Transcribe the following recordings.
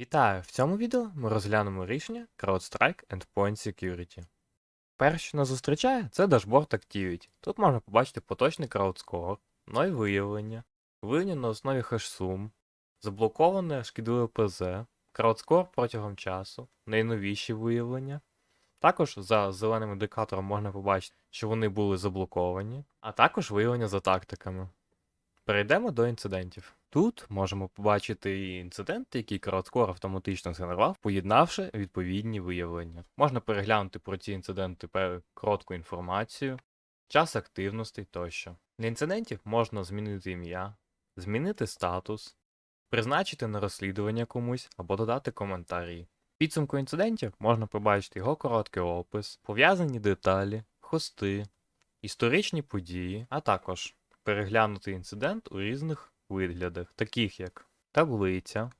Вітаю! В цьому відео ми розглянемо рішення CrowdStrike Endpoint Security. Перше, що нас зустрічає, це дашборд Activity. Тут можна побачити поточний CrowdScore, нові виявлення, виявлення на основі хеш-сум, заблоковане шкідливе ПЗ, CrowdScore протягом часу, найновіші виявлення. Також за зеленим індикатором можна побачити, що вони були заблоковані, а також виявлення за тактиками. Перейдемо до інцидентів. Тут можемо побачити і інциденти, які CrowdScore автоматично згенерував, поєднавши відповідні виявлення. Можна переглянути про ці інциденти коротку інформацію, час активностей тощо. Для інцидентів можна змінити ім'я, змінити статус, призначити на розслідування комусь або додати коментарі. Підсумку інцидентів можна побачити його короткий опис, пов'язані деталі, хости, історичні події, а також переглянути інцидент у різних виглядах, таких як таблиця,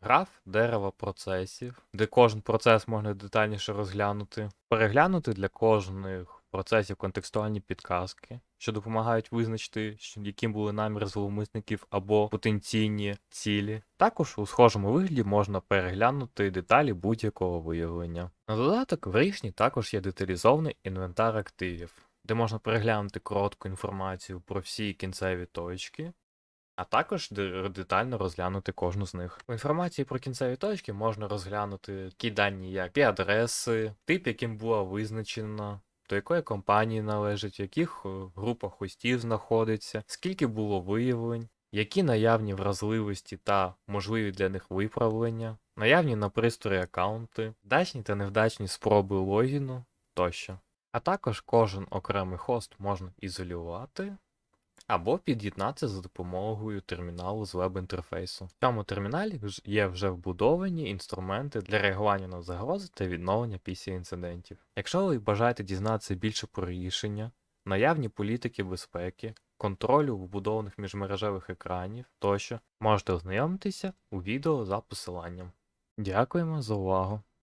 граф дерева процесів, де кожен процес можна детальніше розглянути, переглянути для кожних процесів контекстуальні підказки, що допомагають визначити, яким були наміри зловмисників або потенційні цілі. Також у схожому вигляді можна переглянути деталі будь-якого виявлення. На додаток в рішні також є деталізований інвентар активів, де можна переглянути коротку інформацію про всі кінцеві точки, а також детально розглянути кожну з них. У інформації про кінцеві точки можна розглянути такі дані, як IP-адреси, тип, яким була визначена, до якої компанії належить, в яких е, групах хостів знаходиться, скільки було виявлень, які наявні вразливості та можливі для них виправлення, наявні на пристрої аккаунти, вдачні та невдачні спроби логіну тощо. А також кожен окремий хост можна ізолювати або під'єднатися за допомогою терміналу з веб-інтерфейсу. В цьому терміналі є вже вбудовані інструменти для реагування на загрози та відновлення після інцидентів. Якщо ви бажаєте дізнатися більше про рішення, наявні політики безпеки, контролю вбудованих міжмережевих екранів тощо, можете ознайомитися у відео за посиланням. Дякуємо за увагу!